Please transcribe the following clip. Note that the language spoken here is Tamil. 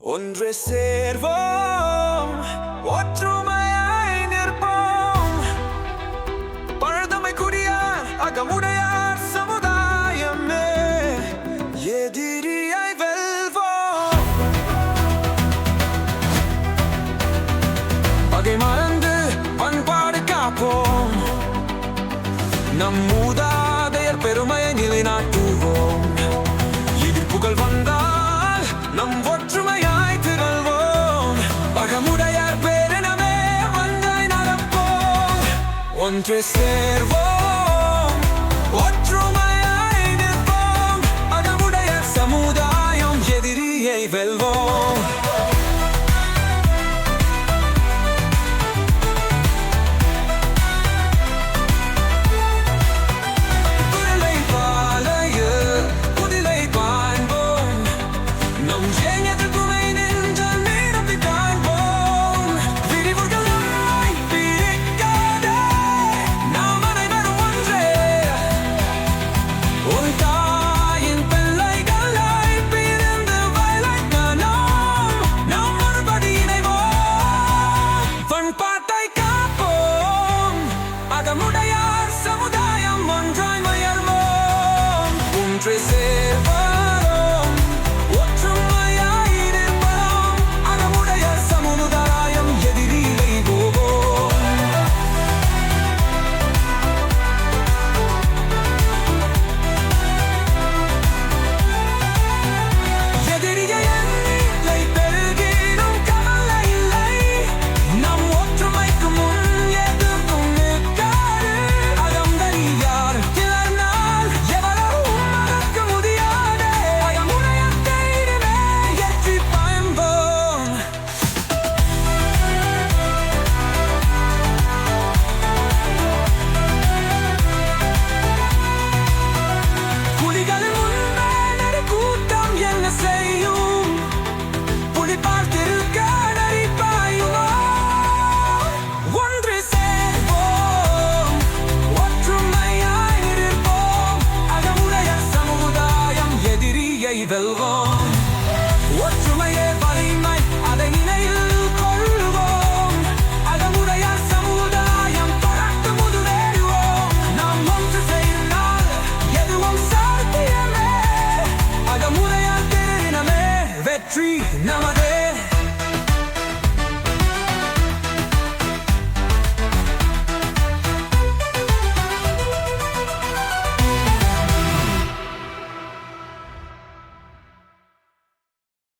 ஒன்று சேர்வோம் ஒற்றுமையாய் நிற்போம். பழதமை குறியார் அகமுடையார் சமுதாயமே எதிரியாய் வெல்வோம். பகை மறந்து பண்பாடு காப்போம். நம் மூதாதையர் பெருமையை நிலைநாட்டுவோம். இது புகழ் வந்தால் Controservo வெல்வோம் ஒற்றுமையே வலிமை அதை நினைவில் கொள்வோம். அதனுடைய சமுதாயம் பறக்க முதுவேடுவோம் நாம் ஒன்று செய்தால் எதுவும் சாத்தியமே. அதமுறையால் திருநமே வெற்றி நமதே.